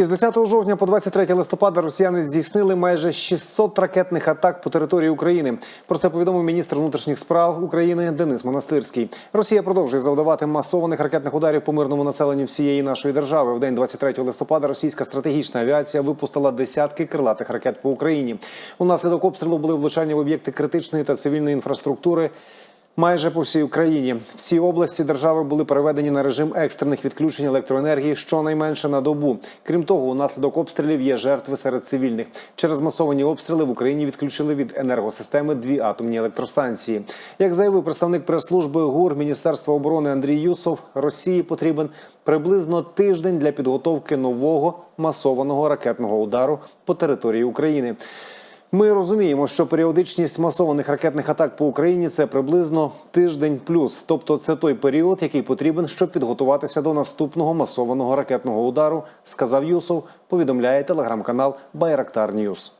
Із 10 жовтня по 23 листопада росіяни здійснили майже 600 ракетних атак по території України. Про це повідомив міністр внутрішніх справ України Денис Монастирський. Росія продовжує завдавати масованих ракетних ударів по мирному населенню всієї нашої держави. В день 23 листопада російська стратегічна авіація випустила десятки крилатих ракет по Україні. Унаслідок обстрілу були влучання в об'єкти критичної та цивільної інфраструктури. Майже по всій Україні всі області держави були переведені на режим екстрених відключень електроенергії щонайменше на добу. Крім того, унаслідок обстрілів є жертви серед цивільних. Через масовані обстріли в Україні відключили від енергосистеми дві атомні електростанції. Як заявив представник прес-служби ГУР Міністерства оборони Андрій Юсов, Росії потрібен приблизно тиждень для підготовки нового масованого ракетного удару по території України. Ми розуміємо, що періодичність масованих ракетних атак по Україні це приблизно тиждень плюс. Тобто, це той період, який потрібен, щоб підготуватися до наступного масованого ракетного удару, сказав Юсов. Повідомляє телеграм-канал Байрактар Ньюс.